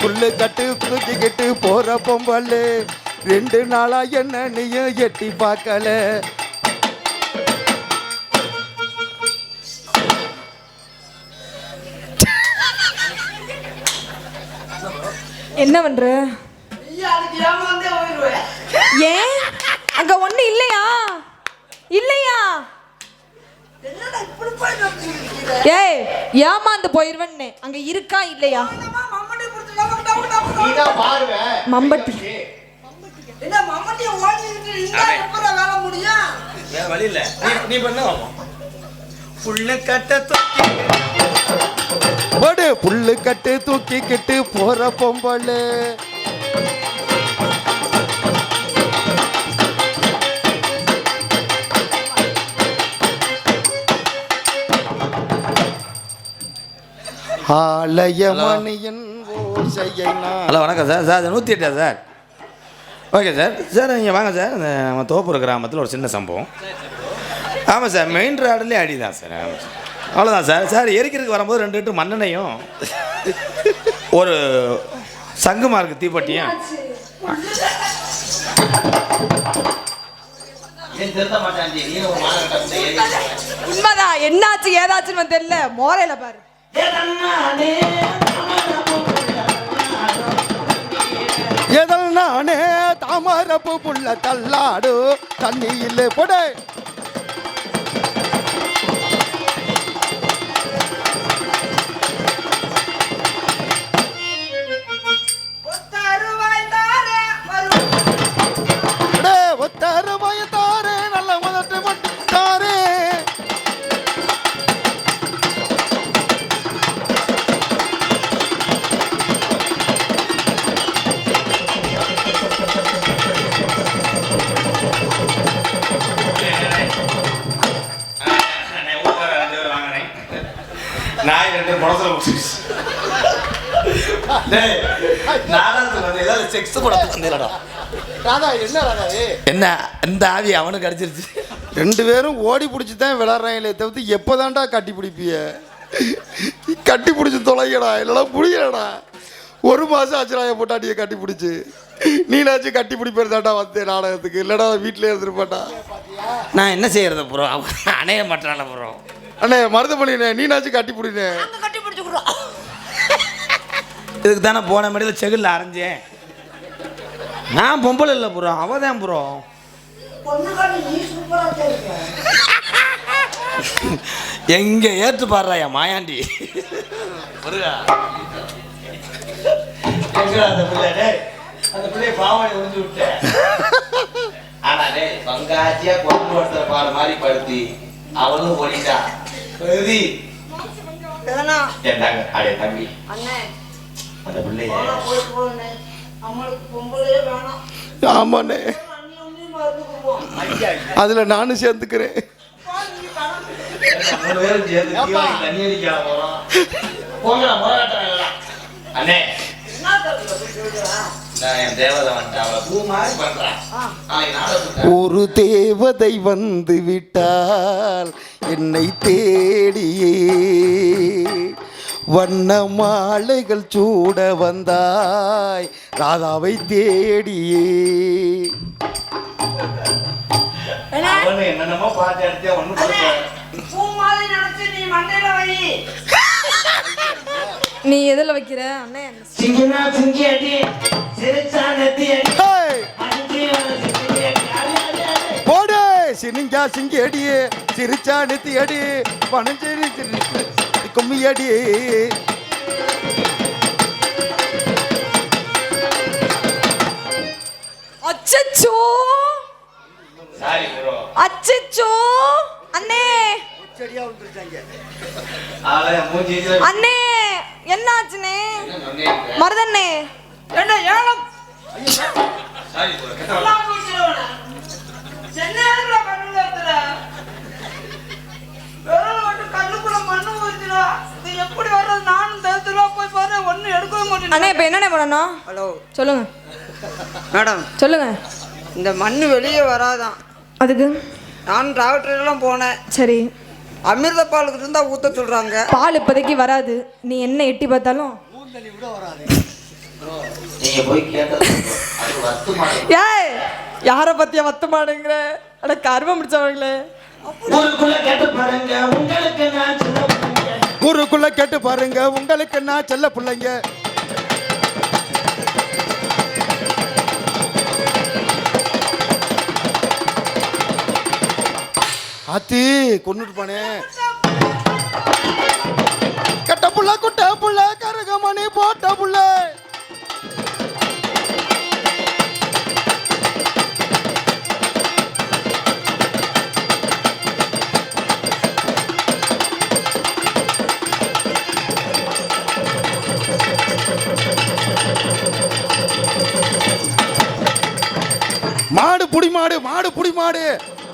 புல்லு கட்டு தூக்கிக்கிட்டு போற பொம்பளு. ரெண்டு நாளா என்ன நீயும் எட்டி பார்க்கல. என்ன பண்ற. ஏன்? அங்க ஒண்ணு இல்லையா? இல்லையா? ஏய் ஏமாந்து போயிருவன்னு? அங்க இருக்கா இல்லையா? மம்பட்டி. என்ன மம்மட்டியை ஓடிக்கிட்டு இருந்தா எப்படா வேலை முடியும்? வேற வழி இல்ல. நீ நீ பண்ண புள்ள கட்ட தூக்கி போடு புல்லு கட்டு தூக்கிக்கிட்டு போற பொம்பளு. ஆலயமணியின் ஹலோ வணக்கம் சார். சார் நூற்றி எட்டா சார்? Okay sir. சார் நீங்கள் வாங்க சார். இந்த நம்ம தோப்பூர் கிராமத்தில் ஒரு சின்ன சம்பவம். ஆமாம் சார் மெயின் ரோடுலேயே அடி தான் சார். ஆமாம் சார். அவ்வளோதான் சார். சார் எரிக்கிறதுக்கு வரும்போது ரெண்டு லிட்டர் மண்ணெண்ணையும் ஒரு சங்கு மார்க்கு தீப்பெட்டியும். உண்மைதான். என்னாச்சு ஏதாச்சுன்னு தெரியல. மோரையில பாரு. எதல் நானே தாமரப்பு புள்ள தள்ளாடு தண்ணியில் போடு. ராதா என்ன இந்த ஆவி அவனுக்கு அடிச்சிருச்சு. ரெண்டு பேரும் ஓடி பிடிச்சி தான் விளாட்றாங்களே தவிர்த்து எப்போதான்டா கட்டி பிடிப்பிய? கட்டி பிடிச்சி தொலைங்கடா புரியலடா ஒரு மாதம் ஆச்சுடா பொட்டாட்டியை கட்டி பிடிச்சி. நீனாச்சும் கட்டி பிடிப்பதாண்டா வந்தேன் நாடகத்துக்கு. இல்லைடா வீட்டிலே இருந்துருப்பாட்டா நான் என்ன செய்யறது ப்ரோ அவன் அணைய மாட்டான ப்ரோ அண்ணே மருதமணிண்ணே நீனாச்சும் கட்டி பிடினே. அங்க கட்டி பிடிச்சுக்கிறோம். இதுக்கு தானே போன மடியில் செகில் அரைஞ்சேன். நான் பொம்பளை இல்லை ப்ரோ அவ தான் ப்ரோ. எங்க ஏற்று பாடுறா என் மாயாண்டி? அந்த பிள்ளை டேய் அந்த பிள்ளைய பாவாடை உறிஞ்சு விட்டேன் ஆனா டேய் பங்காச்சியா கொண்டு ஒருத்தர் பாட மாதிரி படுத்தி அவளும் ஓடிட்டா. ஏண்டாங்க அடே தம்பி. அந்த பிள்ளைய. ஆமாண்ணே. அதில் நானும் சேர்ந்துக்கிறேன். அண்ணே. ஒரு தேவதை வந்து விட்டால் என்னை தேடியே. வண்ண மாலைகள் சூட வந்தாய் ராதாவை தேடியே. என்னென்னமோ பாட்டு நீ எதுல வைக்கிற? அண்ணே சிங்கினா சிங்கி அடி போடு சினிங்கா சிங்கி அடி சிரிச்சா நெத்தி அடி பனஞ்சேரி கும்மி அடி அச்சச்சோ! அச்சச்சோ! அண்ணே! அண்ணே! என்னாச்சுனே மருதண்ணே! என்ன ஏலம்? சென்னையில கண்ணுல இருக்குடா. விரல் மட்டும் கண்ணுக்குள்ள மண்ணு ஊத்துடா. இது எப்படி வர்றது? நானும் தடுத்துடுவா போய் பாரு, ஒண்ணும் எடுக்கவே மாட்டேன். அண்ணே இப்போ என்னண்ணே பண்ணணும் ஹலோ. சொல்லுங்க. மேடம். சொல்லுங்க. இந்த மண்ணு வெளியே வராதான். அதுக்கு? நான் டாக்டர்லாம் போனேன். சரி. அமிர்த பாலுக்கு இருந்தா ஊத்த சொல்றாங்க. பால் இப்போதைக்கு வராது. நீ என்ன எட்டி பார்த்தாலும் நீங்க போய் கேட்டது அது வத்து மாட்டேன் ஏய் யார பத்தியா வத்த மாட்டேங்கிற அட கருவம் முடிச்சவங்களே. ஊருக்குள்ள கேட்டு பாருங்க உங்களுக்கு நான் சின்ன பிள்ளைங்க. ஊருக்குள்ள கேட்டு பாருங்க உங்களுக்கு நான் செல்ல பிள்ளைங்க. ஆத்தி கொண்டுட்டு போனே. கட்ட புள்ள குட்ட புள்ள கரகமணி போட்ட புள்ள. மாடு மாடு புடி மாடு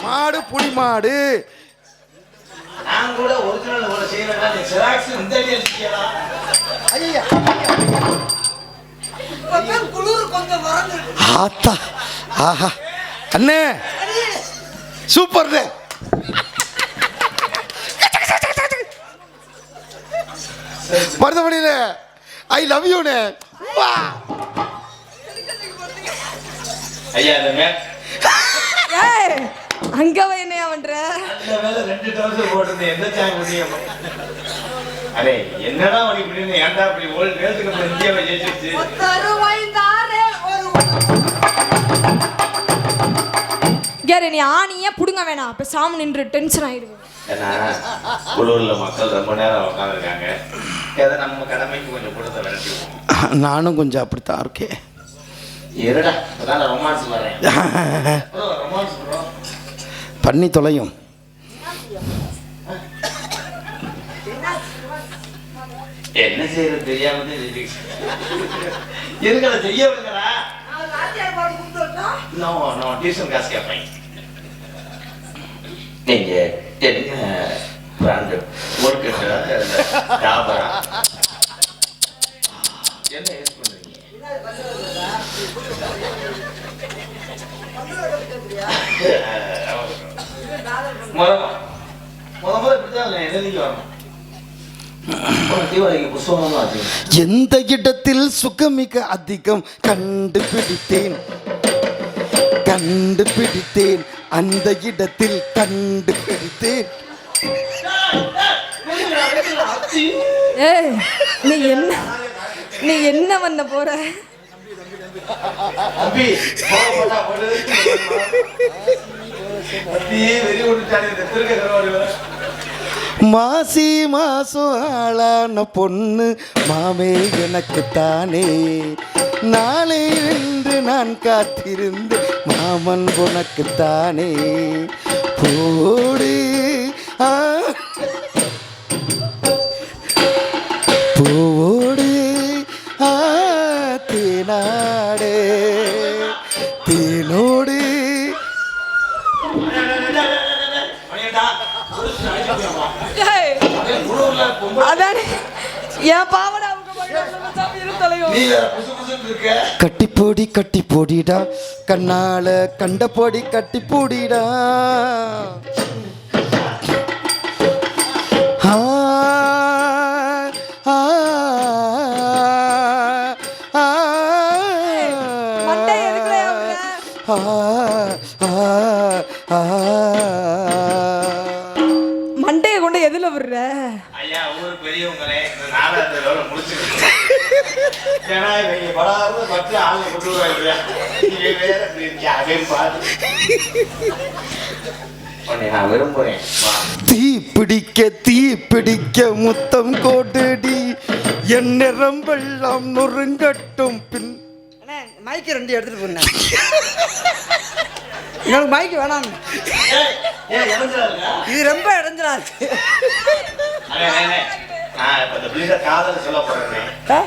மாடு புடி மாடு நான் கூட ஒரிஜினல் இவ்வளோ செய்யறேன் நீ ஜெராக்ஸ் இந்த அடியா செய்யலா இப்பதான் குளிர் கொஞ்சம் மறந்து ஆத்தா. ஆஹா. அண்ணே. சூப்பர்ண்ணே. மருதமணியில ஐ லவ் வா. ஐயா அங்க என்னையா பண்ற? ரெண்டு டவுசர் போட்டிருந்தேன் எந்த சாங் முடியும் அரே என்னடா அப்படி இப்படின்னு ஏன்டா அப்படி ஓல்டு வேர்ல்டு கப் இந்தியாவை ஜெயிச்சிருச்சு? யாரு நீ ஆணியே புடுங்க வேணாம். அப்ப சாமி நின்று டென்ஷன் ஆயிடுவேன் ஏன்னா மக்கள் ரொம்ப நேரம் உட்காந்துருக்காங்க ஏதோ நம்ம கடமைக்கு கொஞ்சம் கொடுத்த விரட்டிடுவோம். நானும் கொஞ்சம் அப்படித்தான் இருக்கேன். இருடா அதான் ரொமான்ஸ் வரேன் ரொமான்ஸ் ப்ரோ பண்ணி தொலையும். என்ன செய்யறது தெரியாம இருக்கல செய்ய டியூஷன் காசு கேட்பேன் நீங்க என்ன பிராண்டு ஒர்க்கெட்டா டாபரா என்ன யூஸ் பண்றீங்க? எந்த இடத்தில் சுகமிக அதிகம் கண்டுபிடித்தேன் கண்டுபிடித்தேன் அந்த இடத்தில் கண்டுபிடித்தேன் நீ என்ன நீ என்ன பண்ண போற மாசி மாசம் ஆளான பொண்ணு மாமே எனக்கு தானே நாளை நின்று நான் காத்திருந்து மாமன் உனக்கு தானே போடு புசு புசுன்னு இருக்க. கட்டிப்பொடி கட்டி போடிடா. கண்ணால கண்ட பொடி கட்டி போடிடா. ஆ, ஏன்னா இவங்க படாத பத்து ஆளை கொண்டு வருவாங்க. நீங்க வேற இப்படி இருக்கியா அதையும் பார்த்து உன்னை நான் விரும்புறேன். வா. தீ பிடிக்க தீ பிடிக்க முத்தம் கோடடி. என் நிறம்பெல்லாம் நொறுங்கட்டும் பின். அண்ணே மைக்கு ரெண்டு எடுத்துட்டு போனேன் எனக்கு மைக்கு வேணாம்? இது ரொம்ப இடைஞ்சலா இருக்கு அண்ணே, அண்ணே, அண்ணே. நான் இப்ப இந்த பிள்ளைட காதல சொல்ல போறேன்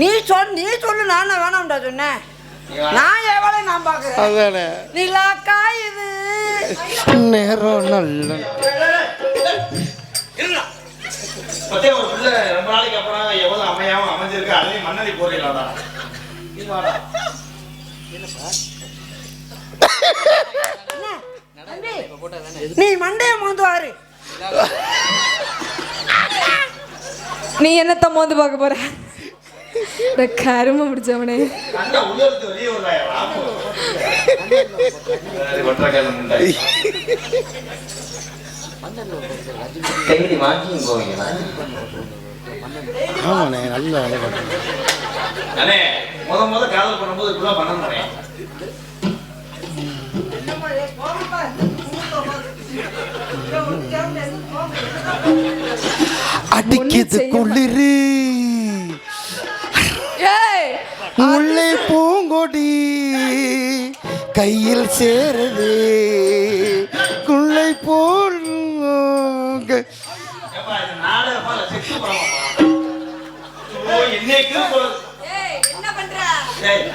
நீ சொல் நீ சொல்லு நான் வேணாம்டா சொன்னேன். நான் எவ்வளோ நான் பார்க்குறேன் அதானே. நிலாக்கா இது. நேரம் நல்ல இருடா. பத்தியா ஒரு பிள்ளை ரொம்ப நாளைக்கு அப்புறம் எவ்வளவு அமையாம அமைஞ்சிருக்கு அதுலயும் மண்ணடி போடுறீங்களாடா. நீ வாடா நீ மண்டைய மோந்து வாரு. நீ என்னத்த மோந்து பார்க்க போற? இந்த கரும முடிச்சவனே ஆமாண்ணே நல்ல வேலை. பண்ணுறேன் அண்ணே முத முத காதல் பண்ணும்போது இப்படிலாம் பண்ணணும்ண்ணே. அடிக்குது குளிரு. முல்லை பூங்கொடி கையில் சேருது குள்ளை போல்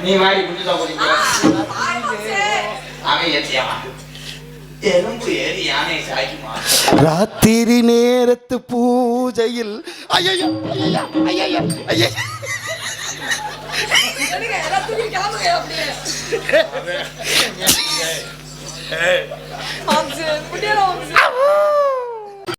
நீ வாடி குஞ்சுதா போறீங்க. அவன் ஏத்தியாமா ராத்திரி நேரத்து பூஜையில். ஐயையோ ஐயையோ ஐயையோ ஐயையோ. தூக்கி கிளம்புங்க